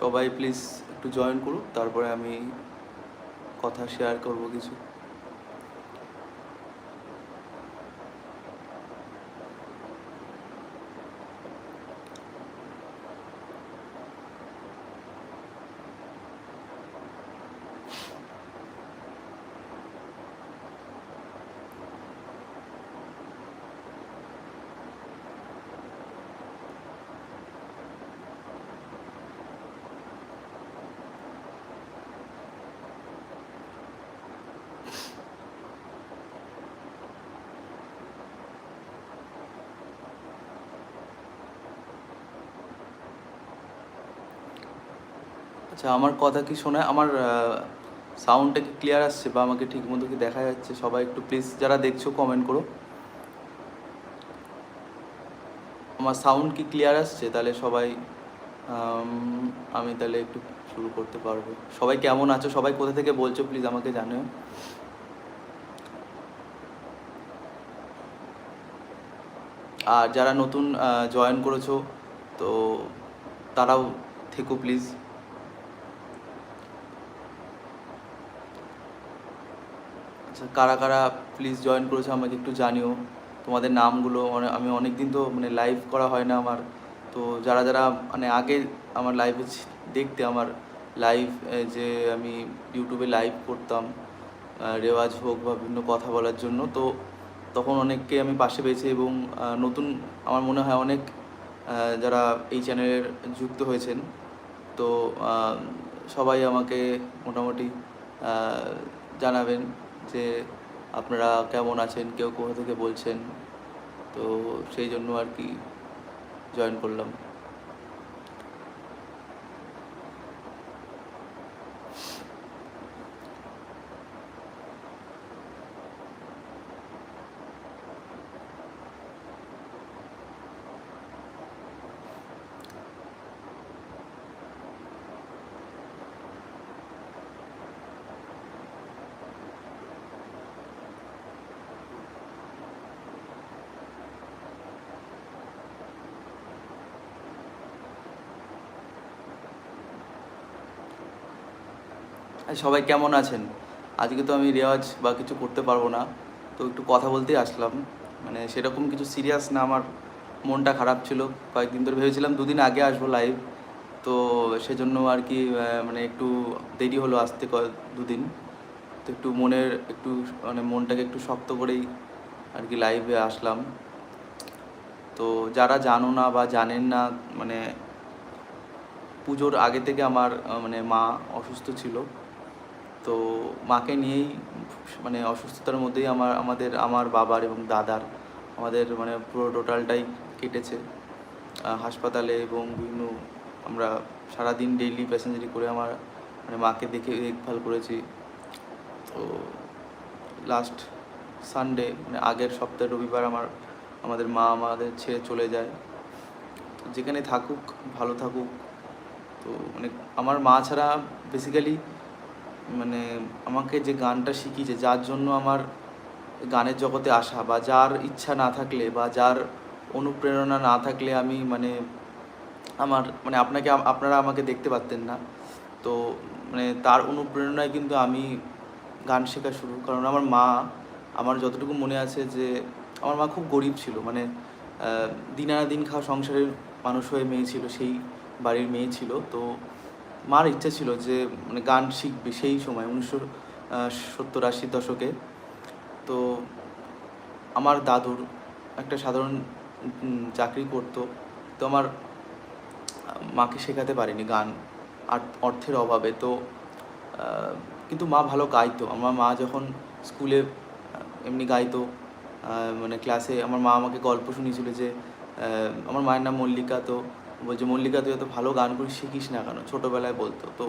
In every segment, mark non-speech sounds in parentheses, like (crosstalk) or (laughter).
সবাই প্লিজ একটু জয়েন করুক তারপরে আমি কথা শেয়ার করব কিছু। আচ্ছা আমার কথা কি শোনায় আমার সাউন্ডটা কি ক্লিয়ার আসছে বা আমাকে ঠিক মতো কি দেখা যাচ্ছে? সবাই একটু প্লিজ যারা দেখছ কমেন্ট করো। আমার সাউন্ড কি ক্লিয়ার আসছে? তাহলে সবাই আমি তাহলে একটু শুরু করতে পারব। সবাই কেমন আছো? সবাই কোথা থেকে বলছো প্লিজ আমাকে জানিও। আর যারা নতুন জয়েন করেছ, তো তারাও থেকো প্লিজ আচ্ছা কারা কারা প্লিজ জয়েন করেছ আমাকে একটু জানিও। তোমাদের নামগুলো আমি অনেক দিন তো মানে লাইভ করা হয় না আমার। তো যারা যারা মানে আগে আমার লাইভে দেখতে আমার লাইভ যে আমি ইউটিউবে লাইভ করতাম রেওয়াজ হোক বা বিভিন্ন কথা বলার জন্য, তো তখন অনেককে আমি পাশে পেয়েছি এবং নতুন আমার মনে হয় অনেক যারা এই চ্যানেলের যুক্ত হয়েছেন, তো সবাই আমাকে মোটামুটি জানাবেন। যে আপনারা কেমন আছেন, কেউ কোথা থেকে বলছেন? তো সেই জন্য আর কি জয়েন করলাম। সবাই কেমন আছেন? আজকে তো আমি রেওয়াজ বা কিছু করতে পারব না। তো একটু কথা বলতেই আসলাম। মানে সেরকম কিছু সিরিয়াস না, আমার মনটা খারাপ ছিল। কয়েকদিন ধরে ভেবেছিলাম দুদিন আগে আসব লাইভ তো সেজন্য আর কি মানে একটু দেরি হলো আসতে দুদিন। তো একটু মনের, একটু মানে মনটাকে একটু শক্ত করেই আর কি লাইভে আসলাম। তো যারা জানো না বা জানেন না মানে পুজোর আগে থেকে আমার মানে মা অসুস্থ ছিল। তো মাকে নিয়েই মানে অসুস্থতার মধ্যেই আমার, আমাদের, আমার বাবার এবং দাদার আমাদের মানে পুরো টোটালটাই কেটেছে। হাসপাতালে এবং বিভিন্ন আমরা সারাদিন ডেইলি প্যাসেঞ্জারি করে আমার মানে মাকে দেখে দেখভাল করেছি। তো লাস্ট সানডে মানে আগের সপ্তাহে রবিবার আমার, আমাদের মা আমাদের ছেড়ে চলে যায়। যেখানে থাকুক, ভালো থাকুক। তো মানে আমার মা ছাড়া বেসিক্যালি মানে আমাকে যে গানটা শিখিয়েছে, যার জন্য আমার গানের জগতে আসা বা যার ইচ্ছা না থাকলে বা যার অনুপ্রেরণা না থাকলে আমি মানে আমার মানে আপনাকে আপনারা আমাকে দেখতে পারতেন না। তো মানে তার অনুপ্রেরণায় কিন্তু আমি গান শেখা শুরু। কারণ আমার মা, আমার যতটুকু মনে আছে যে আমার মা খুব গরিব ছিল। মানে দিন আনা দিন খাওয়া সংসারের মানুষ হয়ে মেয়ে ছিল, সেই বাড়ির মেয়ে ছিল। তো মার ইচ্ছা ছিল যে মানে গান শিখবে সেই সময়, উনিশশো সত্তর আশির দশকে। তো আমার দাদুর একটা সাধারণ চাকরি করতো। তো আমার মাকে শেখাতে পারিনি গান আর অর্থের অভাবে। তো কিন্তু মা ভালো গাইতো। আমার মা যখন স্কুলে এমনি গাইতো মানে ক্লাসে, আমার মা আমাকে গল্প শুনিয়েছিল যে আমার মায়ের নাম মল্লিকা, তো বলছে, মল্লিকা, তুই এত ভালো গান করিস, শিখিস না কেন? ছোটোবেলায় বলতো। তো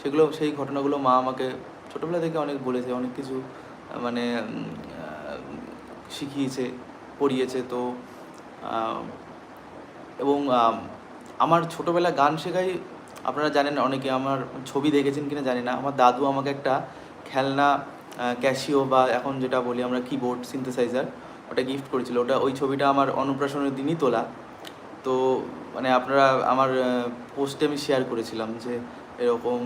সেগুলো, সেই ঘটনাগুলো মা আমাকে ছোটোবেলা থেকে অনেক বলেছে, অনেক কিছু মানে শিখিয়েছে, পড়িয়েছে। তো এবং আমার ছোটোবেলা গান শেখাই, আপনারা জানেন অনেকে আমার ছবি দেখেছেন কিনা জানি না। আমার দাদু আমাকে একটা খেলনা ক্যাশিও বা এখন যেটা বলি আমরা কিবোর্ড সিনথেসাইজার ওটা গিফট করেছিল। ওটা ওই ছবিটা আমার অন্নপ্রাশনের দিনই তোলা। তো মানে আপনারা আমার পোস্টে আমি শেয়ার করেছিলাম যে এরকম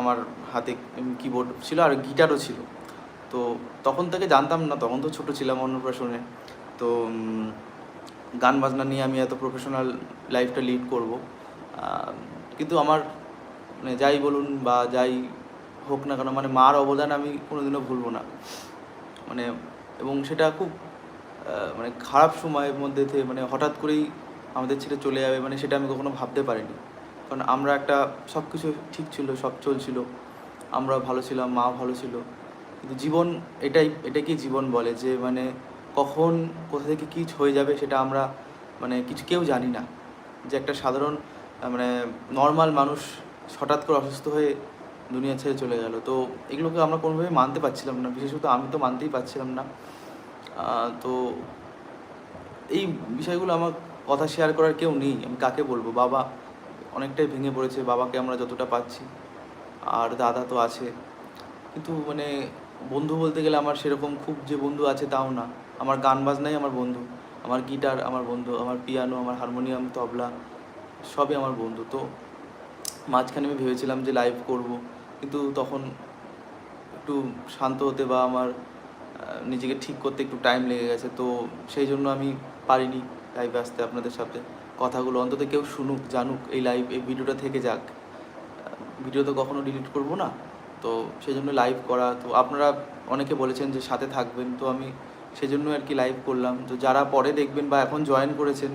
আমার হাতে কিবোর্ড ছিল আর গিটারও ছিল। তো তখন থেকে জানতাম না, তখন তো ছোটো ছিলাম অন্নপ্রাশনে তো গান বাজনা নিয়ে আমি এত প্রফেশনাল লাইফটা লিড করব। কিন্তু আমার মানে যাই বলুন বা যাই হোক না কেন মানে মার অবদান আমি কোনোদিনও ভুলবো না। মানে এবং সেটা খুব মানে খারাপ সময়ের মধ্যে থেকে মানে হঠাৎ করেই আমাদের ছেড়ে চলে যাবে মানে সেটা আমি কখনো ভাবতে পারিনি। কারণ আমরা একটা সব কিছু ঠিক ছিল, সব চলছিল। আমরা ভালো ছিলাম, মা ভালো ছিল। কিন্তু জীবন এটাই, এটাকেই জীবন বলে যে মানে কখন, কোথা থেকে কী হয়ে যাবে সেটা আমরা মানে কিছু কেউ জানি না। যে একটা সাধারণ মানে নর্মাল মানুষ হঠাৎ করে অসুস্থ হয়ে দুনিয়া ছেড়ে চলে গেল। তো এগুলোকে আমরা কোনোভাবে মানতে পারছিলাম না। বিশেষত আমি তো মানতেই পারছিলাম না। তো এই বিষয়গুলো আমার কথা শেয়ার করার কেউ নেই। আমি কাকে বলব? বাবা অনেকটাই ভেঙে পড়েছে। বাবাকে আমরা যতটা পাচ্ছি। আর দাদা তো আছে। কিন্তু মানে বন্ধু বলতে গেলে আমার সেরকম খুব যে বন্ধু আছে তাও না। আমার গান বাজনাই আমার বন্ধু। আমার গিটার আমার বন্ধু। আমার পিয়ানো আমার হারমোনিয়াম তবলা সবই আমার বন্ধু। তো মাঝখানে আমি ভেবেছিলাম যে লাইভ করব। কিন্তু তখন একটু শান্ত হতে বা আমার নিজেকে ঠিক করতে একটু টাইম লেগে গেছে, তো সেই জন্য আমি পারিনি লাইভে আসতে আপনাদের সাথে। কথাগুলো অন্তত কেউ শুনুক, জানুক, এই লাইভ এই ভিডিওটা থেকে যাক। ভিডিও তো কখনো ডিলিট করব না, তো সেই জন্য লাইভ করা, তো আপনারা অনেকে বলেছেন যে সাথে থাকবেন, তো আমি সেই জন্য আর কি লাইভ করলাম। তো যারা পরে দেখবেন বা এখন জয়েন করেছেন,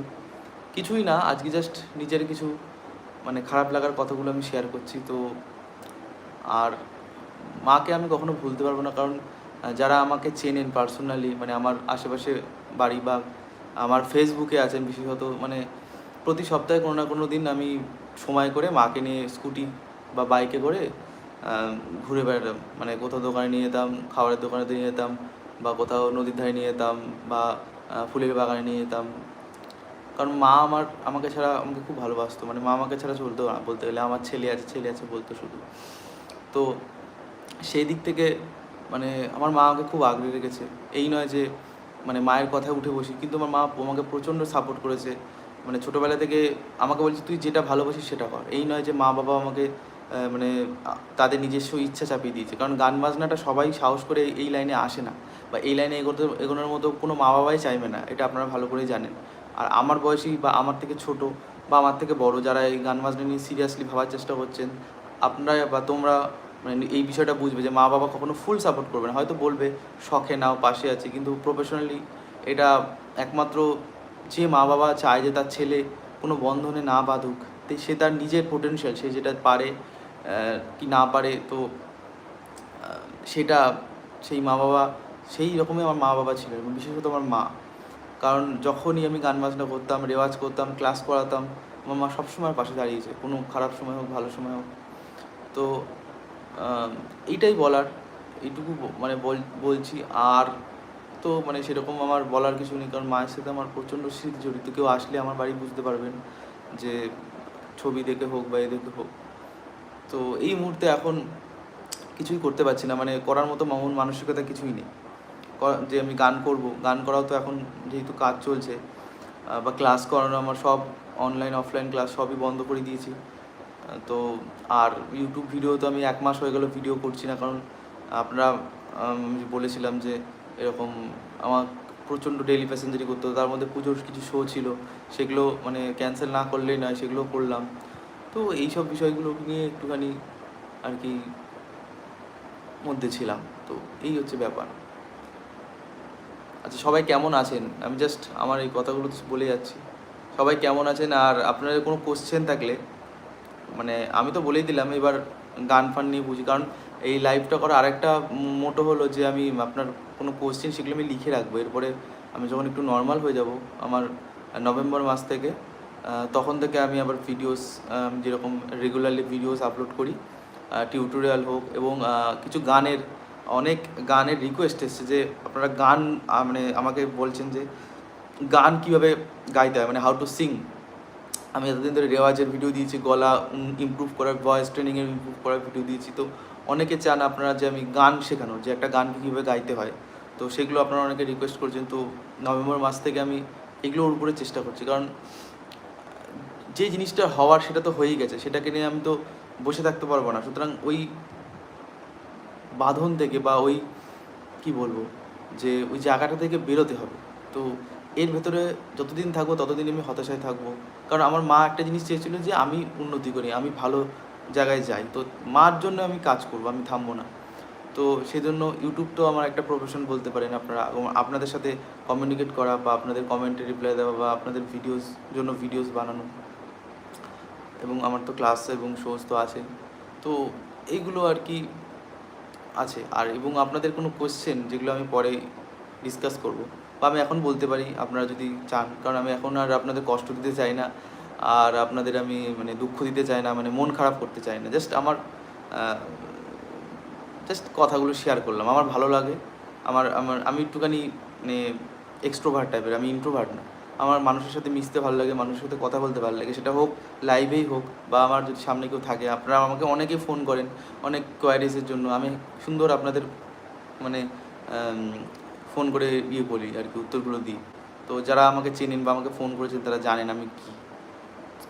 কিছুই না, আজকে জাস্ট নিজের কিছু মানে খারাপ লাগার কথাগুলো আমি শেয়ার করছি, তো আর মাকে আমি কখনো ভুলতে পারব না, কারণ যারা আমাকে চেনেন পার্সোনালি মানে আমার আশেপাশে বাড়ি বা আমার ফেসবুকে আছেন বিশেষত মানে প্রতি সপ্তাহে কোনো না কোনো দিন আমি সময় করে মাকে নিয়ে স্কুটি বা বাইকে করে ঘুরে বেড়াতাম। মানে কোথাও দোকানে নিয়ে যেতাম, খাবারের দোকানে নিয়ে যেতাম বা কোথাও নদীর ধারে নিয়ে যেতাম বা ফুলের বাগানে নিয়ে যেতাম। কারণ মা আমার, আমাকে ছাড়া আমাকে খুব ভালোবাসতো। মানে মা আমাকে ছাড়া চলতো না। বলতে গেলে আমার ছেলে আছে ছেলে আছে বলতো শুধু। তো সেই দিক থেকে মানে আমার মা আমাকে খুব আগলে রেখেছে। এই নয় যে মানে মায়ের কথায় উঠে বসি, কিন্তু আমার মা আমাকে প্রচণ্ড সাপোর্ট করেছে। মানে ছোটোবেলা থেকে আমাকে বলছে, তুই যেটা ভালোবাসিস সেটা কর। এই নয় যে, মা বাবা আমাকে মানে তাদের নিজস্ব ইচ্ছা চাপিয়ে দিয়েছে। কারণ গান বাজনাটা সবাই সাহস করে এই লাইনে আসে না। বা এই লাইনে এগোতে, এগোনোর মতো কোনো মা বাবাই চাইবে না, এটা আপনারা ভালো করেই জানেন। আর আমার বয়সী বা আমার থেকে ছোট বা আমার থেকে বড় যারা এই গান বাজনা নিয়ে সিরিয়াসলি ভাবার চেষ্টা করছেন, আপনারা বা তোমরা মানে এই বিষয়টা বুঝবে যে মা বাবা কখনো ফুল সাপোর্ট করবে না। হয়তো বলবে, শখে নাও, পাশে আছে। কিন্তু প্রফেশনালি এটা একমাত্র যে মা বাবা চায় যে তার ছেলে কোনো বন্ধনে না বাঁধুক সে তার নিজের পোটেনশিয়াল সে যেটা পারে কি না পারে, তো সেটা সেই মা বাবা, সেই রকমই আমার মা বাবা ছিলেন এবং বিশেষত আমার মা। কারণ যখনই আমি গান বাজনা করতাম, রেওয়াজ করতাম, ক্লাস করাতাম, আমার মা সবসময় পাশে দাঁড়িয়েছে। কোনো খারাপ সময় হোক, ভালো সময় হোক। তো এইটাই বলার। এইটুকু মানে বল- বলছি। আর তো মানে সেরকম আমার বলার কিছু নেই, কারণ মায়ের সাথে আমার প্রচণ্ড স্মৃতি জড়িত। কেউ আসলে আমার বাড়ি বুঝতে পারবেন যে ছবি দেখে হোক বা এ দেখে হোক। তো এই মুহূর্তে এখন কিছুই করতে পারছি না। মানে করার মতো মন মানসিকতা কিছুই নেই। যে আমি গান করব, গান করাও তো এখন যেহেতু কাজ চলছে বা ক্লাস করানো আমার সব অনলাইন অফলাইন ক্লাস সবই বন্ধ করে দিয়েছি। তো আর ইউটিউব ভিডিও তো আমি এক মাস হয়ে গেল ভিডিও করছি না, কারণ আপনারা, আমি বলেছিলাম যে এরকম আমার প্রচণ্ড ডেলি প্যাসেঞ্জারি করতে হতো তার মধ্যে পুজোর কিছু শো ছিল, সেগুলো মানে ক্যান্সেল না করলেই নয়, সেগুলো করলাম। তো এই সব বিষয়গুলো নিয়ে একটুখানি আর কি মধ্যে ছিলাম, তো এই হচ্ছে ব্যাপার। আচ্ছা সবাই কেমন আছেন? আমি জাস্ট আমার এই কথাগুলো বলে যাচ্ছি। সবাই কেমন আছেন? আর আপনাদের কোনো কোশ্চেন থাকলে মানে আমি তো বলেই দিলাম, এবার গান ফান নিয়ে বুঝি। কারণ এই লাইভটা করার আরেকটা মোটো হলো যে, আমি আপনার কোনো কোশ্চেন সেগুলো আমি লিখে রাখব। এরপরে আমি যখন একটু নর্মাল হয়ে যাব আমার নভেম্বর মাস থেকে তখন থেকে আমি আবার ভিডিওস যেরকম রেগুলারলি ভিডিওস আপলোড করি টিউটোরিয়াল হোক এবং কিছু গানের, অনেক গানের রিকোয়েস্ট এসছে যে, আপনারা গান মানে আমাকে বলছেন যে, গান কীভাবে গাইতে হয়? মানে হাউ টু সিং আমি এতদিন ধরে রেওয়াজের ভিডিও দিয়েছি, গলা ইমপ্রুভ করার ভয়েস ট্রেনিংয়ের ইমপ্রুভ করার ভিডিও দিয়েছি। তো অনেকে চান আপনারা যে আমি গান শেখানো, যে একটা গানকে কীভাবে গাইতে হয়। তো সেগুলো আপনারা অনেকে রিকোয়েস্ট করছেন। তো নভেম্বর মাস থেকে আমি এগুলোর উপরে চেষ্টা করছি। কারণ, যে জিনিসটা হওয়ার সেটা তো হয়েই গেছে। সেটাকে নিয়ে আমি তো বসে থাকতে পারব না। সুতরাং ওই বাঁধন থেকে বা ওই, কি বলব, যে ওই জায়গাটা থেকে বেরোতে হবে। তো এর ভেতরে যতদিন থাকব ততদিন আমি হতাশায় থাকব। কারণ আমার মা একটা জিনিস চেয়েছিল যে, আমি উন্নতি করি, আমি ভালো জায়গায় যাই। তো মার জন্য আমি কাজ করব, আমি থামবো না। তো সেই জন্য ইউটিউব তো আমার একটা প্রফেশন বলতে পারেন আপনারা। আপনাদের সাথে কমিউনিকেট করা বা আপনাদের কমেন্টে রিপ্লাই দেওয়া বা আপনাদের ভিডিওস জন্য ভিডিওস বানানো। এবং আমার তো ক্লাস এবং শোজ তো আছে। তো এইগুলো আর কি আছে। আর এবং আপনাদের কোনো কোয়েশ্চেন যেগুলো আমি পরে ডিসকাস করব। বা আমি এখন বলতে পারি আপনারা যদি চান, কারণ আমি এখন আর আপনাদের কষ্ট দিতে চাই না, আর আপনাদের আমি মানে দুঃখ দিতে চাই না মানে মন খারাপ করতে চাই না। জাস্ট আমার জাস্ট কথাগুলো শেয়ার করলাম। আমার ভালো লাগে। আমার আমার, আমি একটুখানি মানে এক্সট্রোভার্ট টাইপের আমি ইন্ট্রোভার্ট না। আমার মানুষের সাথে মিশতে ভালো লাগে, মানুষের সাথে কথা বলতে ভালো লাগে, সেটা হোক লাইভেই হোক, বা আমার যদি সামনে কেউ থাকে, আপনারা আমাকে অনেকেই ফোন করেন, অনেক কোয়ারিজের জন্য। আমি সুন্দর আপনাদের মানে ফোন করে ইয়ে বলি আর কি, উত্তরগুলো দিই। তো যারা আমাকে চেনেন বা আমাকে ফোন করেছেন তারা জানেন আমি কী,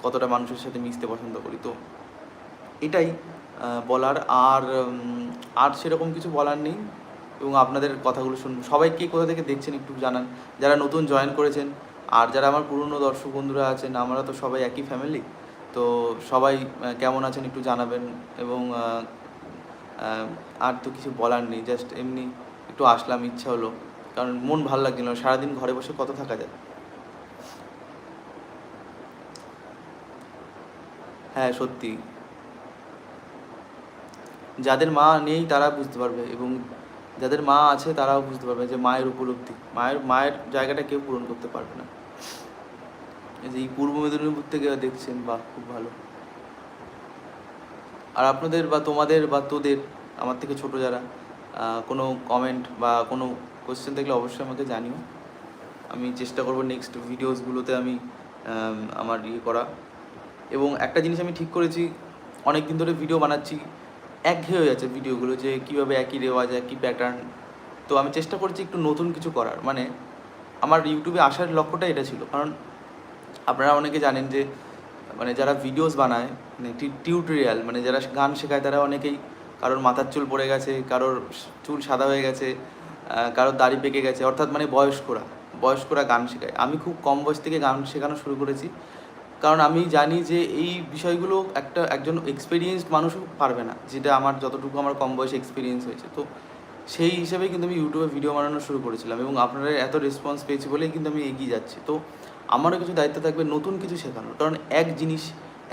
কতটা মানুষের সাথে মিশতে পছন্দ করি। তো এটাই বলার। আর আর সেরকম কিছু বলার নেই। এবং আপনাদের কথাগুলো শুনব সবাইকে কোথা থেকে দেখছেন একটু জানান। যারা নতুন জয়েন করেছেন, আর যারা আমার পুরনো দর্শক বন্ধুরা আছেন, আমরা তো সবাই একই ফ্যামিলি তো সবাই কেমন আছেন একটু জানাবেন। এবং আর তো কিছু বলার নেই। জাস্ট এমনি একটু আসলাম, ইচ্ছা হলো। কারণ মন ভালো লাগছিল না, সারাদিন ঘরে বসে কত থাকা যায়? হ্যাঁ সত্যি। যাদের মা নেই তারা বুঝতে পারবে এবং যাদের মা আছে তারাও বুঝতে পারবে যে মায়ের উপলব্ধি। মায়ের মায়ের জায়গাটা কেউ পূরণ করতে পারবে না। যে এই পূর্ব মেদিনীপুর থেকে দেখছেন বা খুব ভালো। আর আপনাদের বা তোমাদের বা তোদের, আমার থেকে ছোট যারা কোনো কমেন্ট বা কোনো কোশ্চেন থাকলে অবশ্যই আমাকে জানিও। আমি চেষ্টা করব নেক্সট ভিডিওসগুলোতে আমি আমার ইয়ে করা। এবং একটা জিনিস আমি ঠিক করেছি অনেক দিন ধরে ভিডিও বানাচ্ছি, একঘেয়ে হয়ে যাচ্ছে ভিডিওগুলো যে কীভাবে একই রেওয়াজ, একই প্যাটার্ন তো আমি চেষ্টা করছি একটু নতুন কিছু করার। মানে আমার ইউটিউবে আসার লক্ষ্যটা এটা ছিল। কারণ আপনারা অনেকে জানেন যে মানে যারা ভিডিওস বানায় মানে টিউটোরিয়াল মানে যারা গান শেখায়, তারা অনেকেই কারোর মাথার চুল পড়ে গেছে, কারোর চুল সাদা হয়ে গেছে কারোর দাড়ি পেকে গেছে, অর্থাৎ মানে বয়স্করা বয়স্করা গান শেখায়। আমি খুব কম বয়স থেকে গান শেখানো শুরু করেছি। কারণ আমি জানি যে এই বিষয়গুলো একটা, একজন এক্সপিরিয়েন্সড মানুষও পারবে না, যেটা আমার যতটুকু আমার কম বয়সে এক্সপিরিয়েন্স হয়েছে। তো সেই হিসেবে কিন্তু আমি ইউটিউবে ভিডিও বানানো শুরু করেছিলাম এবং আপনারা এত রেসপন্স পেয়েছি বলেই কিন্তু আমি এগিয়ে যাচ্ছি। তো আমারও কিছু দায়িত্ব থাকবে নতুন কিছু শেখানোর, কারণ এক জিনিস,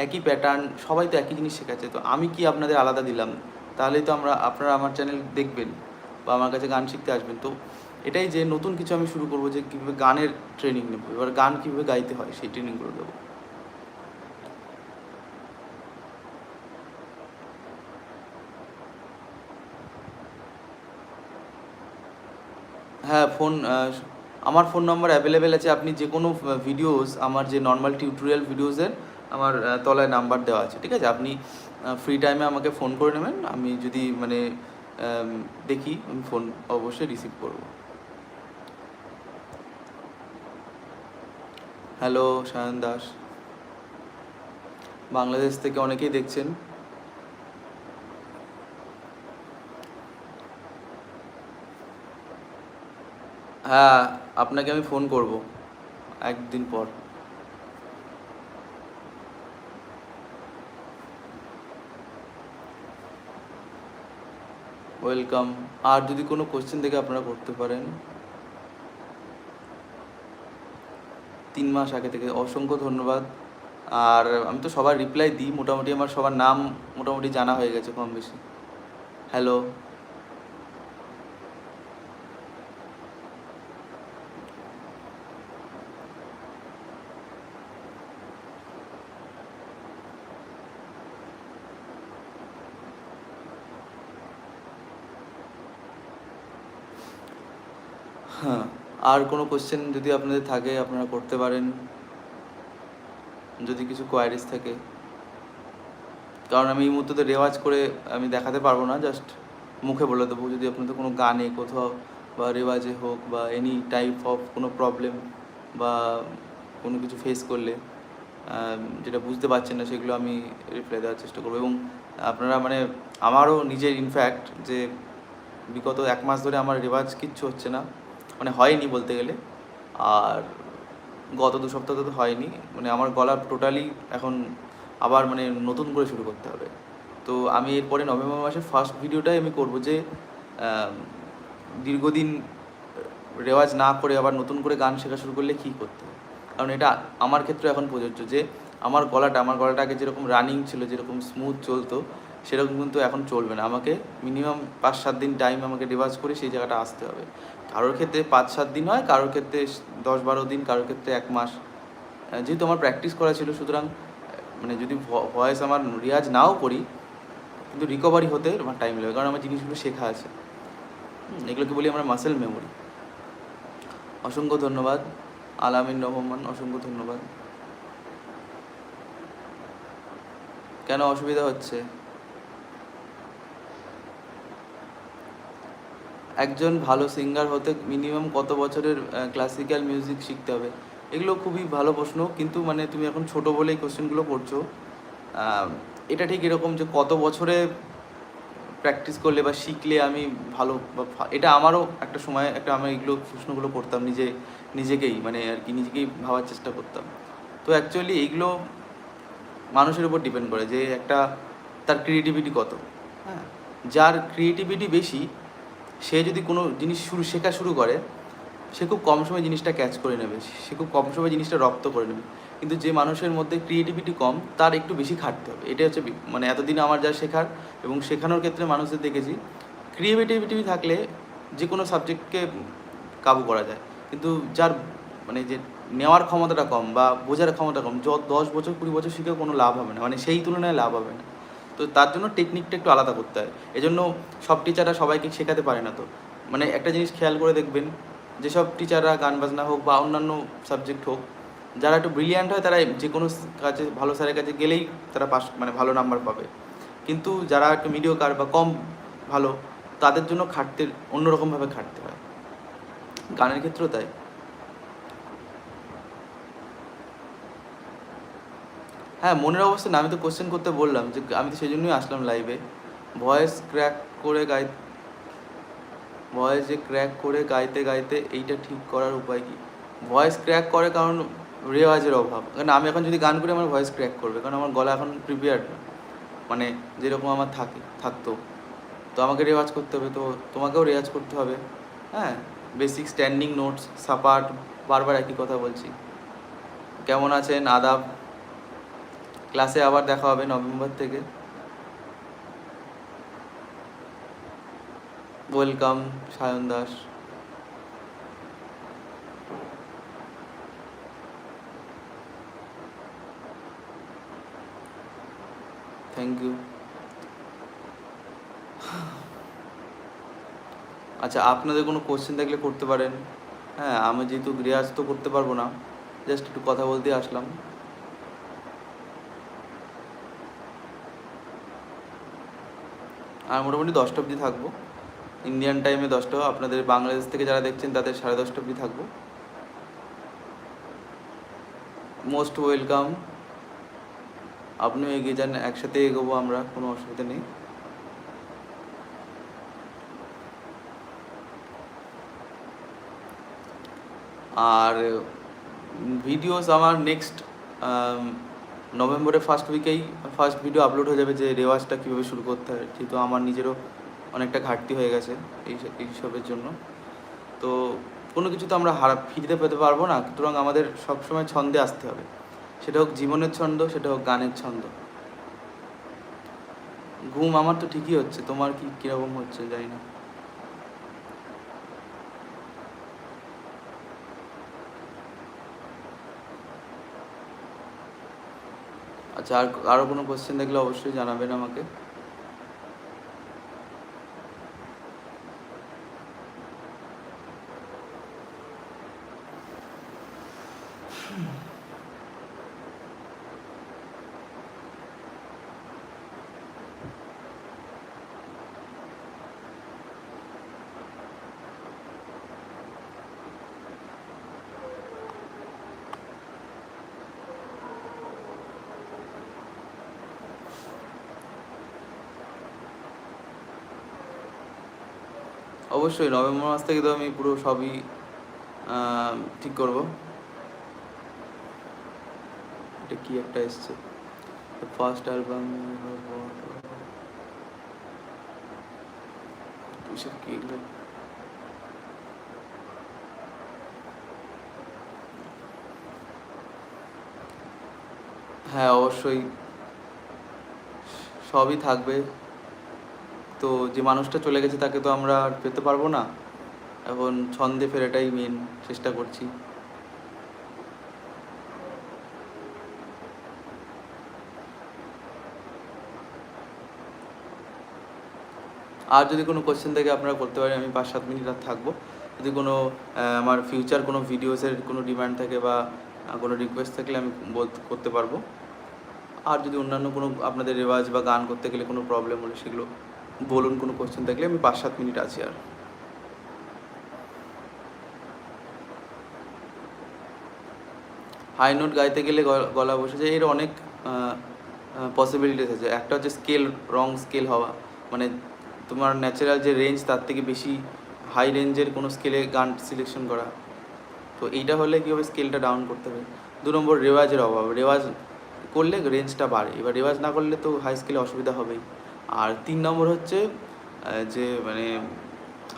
একই প্যাটার্ন সবাই তো একই জিনিস শেখাচ্ছে। তো আমি কি আপনাদের আলাদা দিলাম? তাহলেই তো আমরা, আপনারা আমার চ্যানেল দেখবেন। বা আমার কাছে গান শিখতে আসবেন। তো এটাই যে নতুন কিছু আমি শুরু করব যে কীভাবে গানের ট্রেনিং নেব, এবার গান কীভাবে গাইতে হয় সেই ট্রেনিংগুলো দেবো। হ্যাঁ ফোন আমার ফোন নাম্বার অ্যাভেলেবেল আছে। আপনি যে কোনো ভিডিওস আমার যে নর্মাল টিউটোরিয়াল ভিডিওসের আমার তলায় নাম্বার দেওয়া আছে। ঠিক আছে? আপনি ফ্রি টাইমে আমাকে ফোন করে নেবেন। আমি যদি মানে দেখি আমি ফোন অবশ্যই রিসিভ করব। হ্যালো সায়ন দাস। বাংলাদেশ থেকে অনেকেই দেখছেন। হ্যাঁ আপনাকে আমি ফোন করব একদিন পর। ওয়েলকাম। আর যদি কোনো কোশ্চেন দেখে আপনারা করতে পারেন, তিন মাস আগে থেকে অসংখ্য ধন্যবাদ। আর আমি তো সবার রিপ্লাই দিই, মোটামুটি আমার সবার নাম মোটামুটি জানা হয়ে গেছে কম বেশি হ্যালো হ্যাঁ আর কোনো কোশ্চেন যদি আপনাদের থাকে, আপনারা করতে পারেন। যদি কিছু কোয়ারিজ থাকে। কারণ আমি এই মুহূর্তে রেওয়াজ করে আমি দেখাতে পারব না জাস্ট মুখে বলে দেবো। যদি আপনাদের কোনো গানে কোথাও বা রেওয়াজে হোক বা এনি টাইপ অফ কোনো প্রবলেম বা কোনো কিছু ফেস করলে যেটা বুঝতে পারছেন না, সেগুলো আমি রিপ্লাই দেওয়ার চেষ্টা করব। এবং আপনারা মানে আমারও নিজের ইনফ্যাক্ট যে বিগত এক মাস ধরে আমার রেওয়াজ কিচ্ছু হচ্ছে না। মানে হয়নি বলতে গেলে। আর গত দু সপ্তাহ তো হয়নি। মানে আমার গলা টোটালি এখন আবার মানে নতুন করে শুরু করতে হবে। তো আমি এরপরে নভেম্বর মাসের ফার্স্ট ভিডিওটাই আমি করব যে দীর্ঘদিন রেওয়াজ না করে আবার নতুন করে গান শেখা শুরু করলে কী করতে কারণ এটা আমার ক্ষেত্রে এখন প্রযোজ্য যে, আমার গলাটা আমার গলাটা আগে যেরকম রানিং ছিল, যেরকম স্মুথ চলতো, সেরকম কিন্তু এখন চলবে না। আমাকে মিনিমাম পাঁচ সাত দিন টাইম আমাকে রিভার্স করে সেই জায়গাটা আসতে হবে। কারোর ক্ষেত্রে পাঁচ, সাত দিন হয়, কারোর ক্ষেত্রে দশ, বারো দিন, কারোর ক্ষেত্রে এক মাস। যেহেতু আমার প্র্যাকটিস করা ছিল, সুতরাং মানে যদি ভয়েস আমার রিয়াজ নাও করি, কিন্তু রিকভারি হতে আমার টাইম লাগবে, কারণ আমার জিনিসগুলো শেখা আছে। এগুলোকে বলি আমরা মাসেল মেমোরি অসংখ্য ধন্যবাদ, আলামিন রহমান, অসংখ্য ধন্যবাদ। কেন অসুবিধা হচ্ছে? একজন ভালো সিঙ্গার হতে মিনিমাম কত বছরের ক্লাসিক্যাল মিউজিক শিখতে হবে? এগুলো খুবই ভালো প্রশ্ন, কিন্তু মানে তুমি এখন ছোট বলেই কোশ্চেনগুলো করছ। এটা ঠিক এরকম যে কত বছরে প্র্যাকটিস করলে বা শিখলে আমি ভালো এটা আমারও একটা সময়, একটা আমি এগুলো প্রশ্নগুলো করতাম নিজে, নিজেকেই মানে আর কি নিজেকেই ভাবার চেষ্টা করতাম। তো অ্যাকচুয়ালি এইগুলো মানুষের উপর ডিপেন্ড করে যে একটা, তার ক্রিয়েটিভিটি কত। হ্যাঁ যার ক্রিয়েটিভিটি বেশি সে যদি কোনো জিনিস শুরু, শেখা শুরু করে, সে খুব কম সময় জিনিসটা ক্যাচ করে নেবে। সে খুব কম সময় জিনিসটা রপ্ত করে নেবে। কিন্তু যে মানুষের মধ্যে ক্রিয়েটিভিটি কম, তার একটু বেশি খাটতে হবে। এটাই হচ্ছে মানে এতদিন আমার যা শেখার এবং শেখানোর ক্ষেত্রে মানুষদের দেখেছি ক্রিয়েটিভিটি থাকলে যে কোনো সাবজেক্টকে কাবু করা যায়। কিন্তু যার মানে যে নেওয়ার ক্ষমতাটা কম বা বোঝার ক্ষমতা কম যত দশ বছর, কুড়ি বছর শিখেও কোনো লাভ হবে না। মানে সেই তুলনায় লাভ হবে না। তো তার জন্য টেকনিকটা একটু আলাদা করতে হয়। এজন্য সব টিচাররা সবাইকে শেখাতে পারে না তো। মানে একটা জিনিস খেয়াল করে দেখবেন, যেসব টিচাররা গান বাজনা হোক বা অন্যান্য সাবজেক্ট হোক, যারা একটু ব্রিলিয়ান্ট হয় তারা যে কোনো কাজে, ভালো স্যারের কাছে গেলেই তারা পাস মানে ভালো নাম্বার পাবে। কিন্তু যারা একটু মিডিওকার বা কম ভালো, তাদের জন্য খাটতে, অন্যরকমভাবে খাটতে হয়। গানের ক্ষেত্রেও তাই। হ্যাঁ মনের অবস্থা না, আমি তো কোশ্চেন করতে বললাম যে আমি তো সেই জন্যই আসলাম লাইভে ভয়েস ক্র্যাক করে গাই ভয়েস যে ক্র্যাক করে গাইতে গাইতে এইটা ঠিক করার উপায় কি? ভয়েস ক্র্যাক করে কারণ রেওয়াজের অভাব। কারণ আমি এখন যদি গান করি, আমার ভয়েস ক্র্যাক করবে। কারণ আমার গলা এখন প্রিপেয়ার্ড না। মানে যেরকম আমার থাকে, থাকতো। তো আমাকে রেওয়াজ করতে হবে, তো তোমাকেও রেওয়াজ করতে হবে। হ্যাঁ বেসিক স্ট্যান্ডিং নোটস সাপাট, বারবার একই কথা বলছি। কেমন আছেন? আদাব ক্লাসে আবার দেখা হবে নভেম্বর থেকে। Welcome, Sayan Das. Thank you আচ্ছা আপনাদের কোনো কোশ্চেন থাকলে করতে পারেন। হ্যাঁ আমি যেহেতু তো করতে পারব না জাস্ট একটু কথা বলতে আসলাম। আর মোটামুটি দশটা অবধি থাকব। ইন্ডিয়ান টাইমে দশটা, আপনাদের বাংলাদেশ থেকে যারা দেখছেন তাদের সাড়ে দশটা অবধি থাকব। মোস্ট ওয়েলকাম আপনিও এগিয়ে যান, একসাথে এগোবো আমরা, কোনো অসুবিধা নেই। আর ভিডিওস আমার নেক্সট নভেম্বরের ফার্স্ট উইকেই ফার্স্ট ভিডিও আপলোড হয়ে যাবে যে রেওয়াজটা কীভাবে শুরু করতে হয়। যেহেতু আমার নিজেরও অনেকটা ঘাটতি হয়ে গেছে এই এইসবের জন্য। তো কোনো কিছু তো আমরা হারা, ফিরতে পেতে পারব না। সুতরাং আমাদের সবসময় ছন্দে আসতে হবে। সেটা হোক জীবনের ছন্দ, সেটা হোক গানের ছন্দ। ঘুম আমার তো ঠিকই হচ্ছে। তোমার কি কীরকম হচ্ছে জানি না। আচ্ছা আর আরও কোনো কোশ্চেন থাকলে অবশ্যই জানাবেন আমাকে। অবশ্যই, নভেম্বর মাস থেকে তো আমি পুরো সবই ঠিক করব। এটা কি একটা এসছে? ফার্স্ট অ্যালবাম হ্যাঁ অবশ্যই। সবই থাকবে। তো যে মানুষটা চলে গেছে তাকে তো আমরা আর পেতে পারব না। এখন ছন্দে ফেরাটাই মেন চেষ্টা করছি। আর যদি কোনো কোশ্চেন থেকে আপনারা করতে পারেন, আমি পাঁচ সাত মিনিট আর থাকব। যদি কোনো আমার ফিউচার কোনো ভিডিওসের কোনো ডিমান্ড থাকে বা কোনো রিকোয়েস্ট থাকলে আমি করতে পারব। আর যদি অন্যান্য কোনো আপনাদের রেওয়াজ বা গান করতে গেলে কোনো প্রবলেম হলে সেগুলো বলুন কোনো কোশ্চেন থাকলে, আমি পাঁচ সাত মিনিট আছি আর। হাই নোট গাইতে গেলে গলা- গলা বসে যায় এর অনেক পসিবিলিটিস আছে। একটা হচ্ছে স্কেল রং স্কেল হওয়া। মানে তোমার ন্যাচারাল যে রেঞ্জ তার থেকে বেশি হাই রেঞ্জের কোনো স্কেলে গান সিলেকশন করা। তো এইটা হলে কীভাবে স্কেলটা ডাউন করতে হবে? দু নম্বর রেওয়াজের অভাব। রেওয়াজ করলে রেঞ্জটা বাড়ে। এবার রেওয়াজ না করলে তো হাই স্কেলে অসুবিধা হবেই। আর তিন নম্বর হচ্ছে যে মানে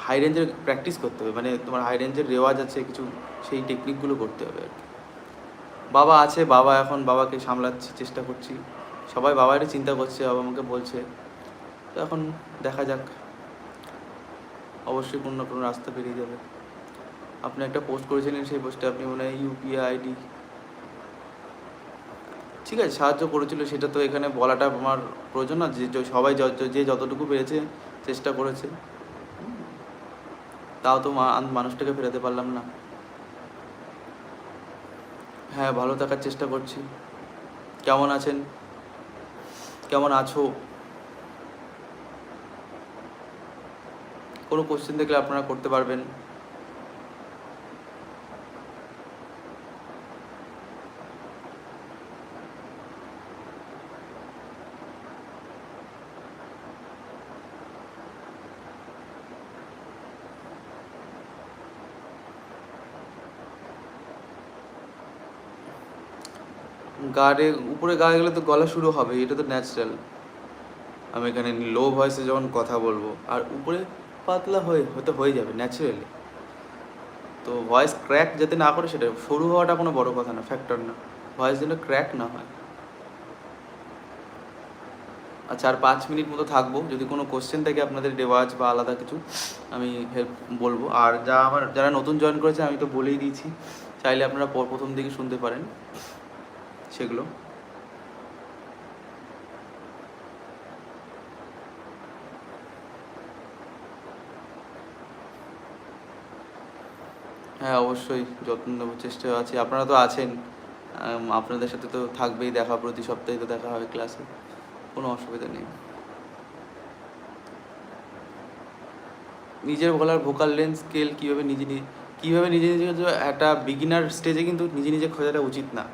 হাই রেঞ্জের প্র্যাকটিস করতে হবে মানে তোমার হাই রেঞ্জের রেওয়াজ আছে, কিছু সেই টেকনিকগুলো করতে হবে আর বাবা আছে, বাবা এখন বাবাকে সামলাচ্ছি, চেষ্টা করছি। সবাই বাবারই চিন্তা করছে, বাবা আমাকে বলছে। তো এখন দেখা যাক। অবশ্যই কোনো না কোনো রাস্তা বেরিয়ে যাবে। আপনি একটা পোস্ট করেছিলেন সেই পোস্টে আপনি মনে হয় ইউপিআই আইডি ঠিক আছে, সাহায্য করেছিল, সেটা তো এখানে বলাটা আমার প্রয়োজন না, যে সবাই য- যতটুকু পেরেছে চেষ্টা করেছে। তাও তো মানুষটাকে ফেরাতে পারলাম না। হ্যাঁ ভালো থাকার চেষ্টা করছি। কেমন আছেন? কেমন আছো? কোনো কোশ্চেন দেখলে আপনারা করতে পারবেন। গাড়ে উপরে গায়ে গেলে তো গলা শুরু হবে, এটা তো ন্যাচারাল আমি এখানে লো ভয়েসে যখন কথা বলব, আর উপরে পাতলা হয়ে, হয়তো হয়ে যাবে ন্যাচারালি তো ভয়েস ক্র্যাক যাতে না করে সেটা, সরু হওয়াটা কোনো বড় কথা না ফ্যাক্টর না। ভয়েস যেন ক্র্যাক না হয়। আচ্ছা আর পাঁচ মিনিট মতো থাকব, যদি কোনো কোশ্চেন থাকে আপনাদের রেওয়াজ বা আলাদা কিছু, আমি হেল্প বলব। আর যা আমার, যারা নতুন জয়েন করেছে, আমি তো বলেই দিয়েছি, চাইলে আপনারা প্রথম দিকে শুনতে পারেন। সেগুলো। হ্যাঁ অবশ্যই যত্ন নেব চেষ্টা আছে। আপনারা তো আছেন। আপনাদের সাথে তো থাকবেই দেখা, প্রতি সপ্তাহে তো দেখা হবে ক্লাসে কোনো অসুবিধা নেই। নিজের গলার ভোকাল লেন্স স্কেল কীভাবে নিজে নিজে কীভাবে নিজে নিজে একটা বিগিনার স্টেজে কিন্তু নিজে নিজে খোঁজাটা উচিত না।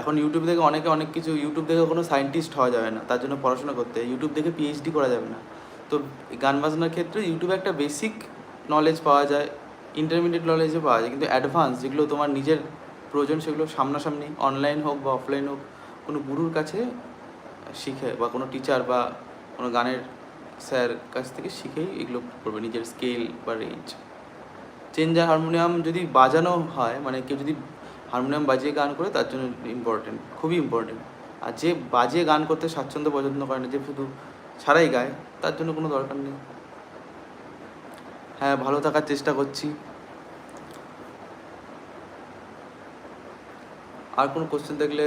এখন ইউটিউব থেকে অনেকে অনেক কিছু ইউটিউব দেখে কোনো সায়েন্টিস্ট হওয়া যাবে না, তার জন্য পড়াশোনা করতে ইউটিউব দেখে পিএইচডি করা যাবে না। তো গান বাজনার ক্ষেত্রে ইউটিউবে একটা বেসিক নলেজ পাওয়া যায় ইন্টারমিডিয়েট নলেজও পাওয়া যায়, কিন্তু অ্যাডভান্স যেগুলো তোমার নিজের প্রয়োজন সেগুলো সামনাসামনি অনলাইন হোক বা অফলাইন হোক, কোনো গুরুর কাছে শিখে বা কোনো টিচার বা কোনো গানের স্যার কাছ থেকে শিখেই এগুলো করবে নিজের স্কেল বা রেঞ্জ চেঞ্জার হারমোনিয়াম যদি বাজানো হয় মানে কেউ যদি হারমোনিয়াম বাজিয়ে গান করে তার জন্য ইম্পর্টেন্ট খুবই ইম্পর্টেন্ট আর যে বাজিয়ে গান করতে স্বাচ্ছন্দ্য পছন্দ করে না, যে শুধু ছাড়াই গায়, তার জন্য কোনো দরকার নেই। হ্যাঁ ভালো থাকার চেষ্টা করছি। আর কোনো কোশ্চেন দেখলে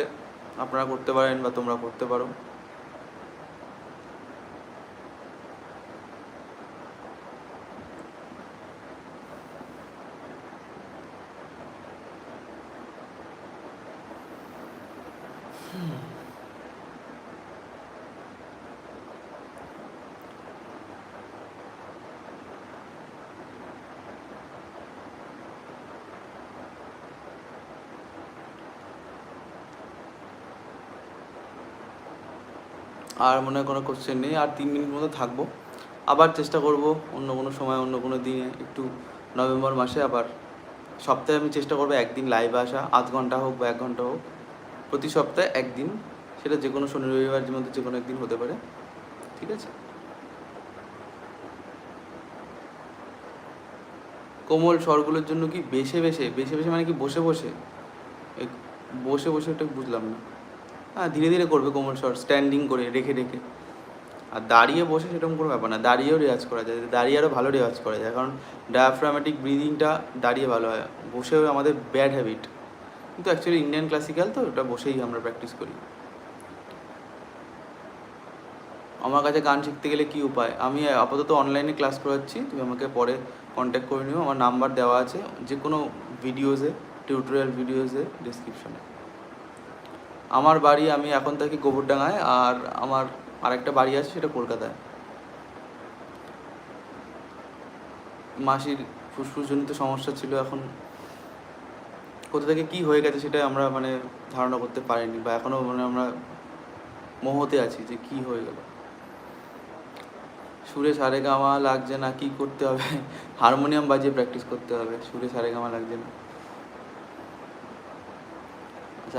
আপনারা করতে পারেন বা তোমরা করতে পারো। আর মনে হয় কোনো কোশ্চেন নেই। আর তিন মিনিট মতো থাকব। আবার চেষ্টা করব অন্য কোনো সময়, অন্য কোনো দিনে, একটু নভেম্বর মাসে আবার সপ্তাহে আমি চেষ্টা করব একদিন লাইভ আসা। আধ ঘণ্টা হোক বা এক ঘণ্টা হোক, প্রতি সপ্তাহে একদিন। সেটা যে কোনো শনি, রবিবার মধ্যে যে কোনো একদিন হতে পারে। ঠিক আছে? কোমল স্বরগুলোর জন্য কি বেশে বেশে বেশে বেশে মানে কি বসে বসে? বসে বসে ওটা বুঝলাম না। হ্যাঁ ধীরে ধীরে করবে কোমল স্বর স্ট্যান্ডিং করে, রেখে রেখে। আর দাঁড়িয়ে বসে সেরকম কোনো ব্যাপার না, দাঁড়িয়েও রেওয়াজ করা যায়, দাঁড়িয়ে আরও ভালো রেওয়াজ করা যায়, কারণ ডায়াফ্রামেটিক ব্রিদিংটা দাঁড়িয়ে ভালো হয়, বসেও আমাদের ব্যাড হ্যাবিট কিন্তু অ্যাকচুয়ালি ইন্ডিয়ান ক্লাসিক্যাল তো, ওটা বসেই আমরা প্র্যাকটিস করি। আমার কাছে গান শিখতে গেলে কি উপায়? আমি আপাতত অনলাইনে ক্লাস করাচ্ছি, তুমি আমাকে পরে কন্ট্যাক্ট করে নিও, আমার নাম্বার দেওয়া আছে যে কোনো ভিডিওসে টিউটোরিয়াল ভিডিওসে ডিসক্রিপশনে আমার বাড়ি আমি এখন থাকি গোবরডাঙ্গায় আর আমার আরেকটা বাড়ি আছে সেটা কলকাতায়। মাসির ফুসফুসজনিত সমস্যা ছিল এখন। কোথা থেকে কি হয়ে গেছে সেটা আমরা মানে ধারণা করতে পারিনি বা এখনও মানে আমরা মোহতে আছি যে কি হয়ে গেল। সুরে সারে গামা লাগছে না কি করতে হবে? (laughs) হারমোনিয়াম বাজিয়ে প্র্যাকটিস করতে হবে। সুরে সারে গামা লাগছে না।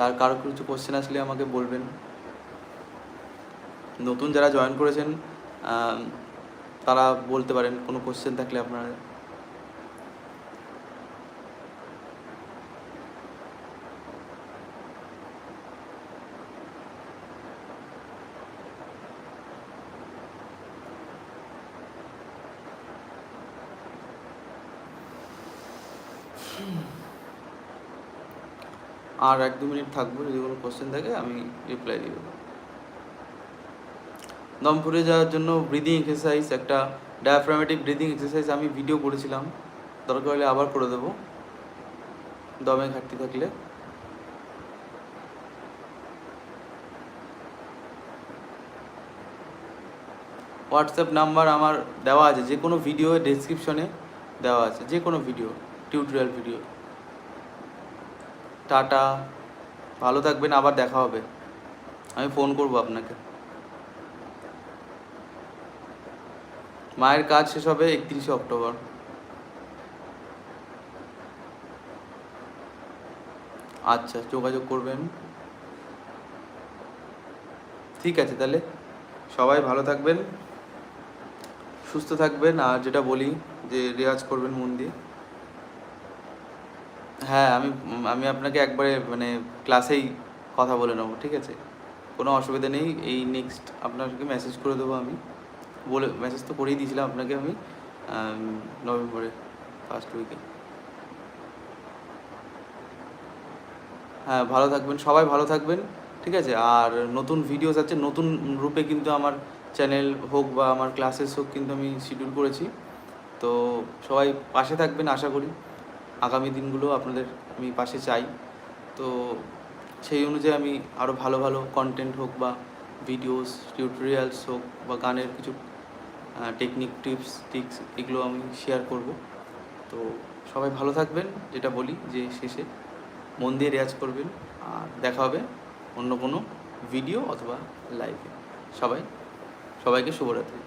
আর কারও কিছু কোশ্চেন আসলে আমাকে বলবেন? নতুন যারা জয়েন করেছেন তারা বলতে পারেন কোনো কোশ্চেন থাকলে আপনারা আর এক দু মিনিট থাকব, যদি কোনো কোশ্চেন থাকে আমি রিপ্লাই দিব। দম ফুরে যাওয়ার জন্য ব্রিদিং এক্সারসাইজ একটা ডায়াফ্রামেটিক ব্রিদিং এক্সারসাইজ আমি ভিডিও করেছিলাম। দরকার হলে আবার করে দেবো। দমে ঘাটতি থাকলে। হোয়াটসঅ্যাপ নাম্বার আমার দেওয়া আছে, যে কোনো ভিডিও ডেসক্রিপশনে দেওয়া আছে, যে কোনো ভিডিও টিউটোরিয়াল ভিডিও টাটা। ভালো থাকবেন, আবার দেখা হবে। আমি ফোন করব আপনাকে। মায়ের কাজ শেষ হবে একত্রিশে অক্টোবর। আচ্ছা যোগাযোগ করবেন। ঠিক আছে তাহলে। সবাই ভালো থাকবেন, সুস্থ থাকবেন, আর যেটা বলি যে রেওয়াজ করবেন মন দিয়ে। হ্যাঁ আমি আমি আপনাকে একবারে মানে ক্লাসেই কথা বলে নেব, ঠিক আছে? কোনো অসুবিধা নেই, এই নেক্সট আপনাকে মেসেজ করে দেবো আমি। বলে মেসেজ তো করেই দিয়েছিলাম আপনাকে আমি নভেম্বরে ফার্স্ট উইকে হ্যাঁ ভালো থাকবেন, সবাই ভালো থাকবেন, ঠিক আছে? আর নতুন ভিডিওস আছে, নতুন রূপে কিন্তু আমার চ্যানেল হোক বা আমার ক্লাসেস হোক কিন্তু আমি শিডিউল করেছি। তো সবাই পাশে থাকবেন, আশা করি। আগামী দিনগুলো আপনাদের আমি পাশে চাই। তো সেই অনুযায়ী আমি আরও ভালো ভালো কন্টেন্ট হোক বা ভিডিওস টিউটোরিয়ালস হোক বা গানের কিছু টেকনিক টিপস টিক্স এগুলো আমি শেয়ার করব। তো সবাই ভালো থাকবেন, যেটা বলি যে শেষে মন দিয়ে রেয়াজ করবেন। আর দেখা হবে অন্য কোনো ভিডিও অথবা লাইভে সবাই, সবাইকে শুভরাত্রি।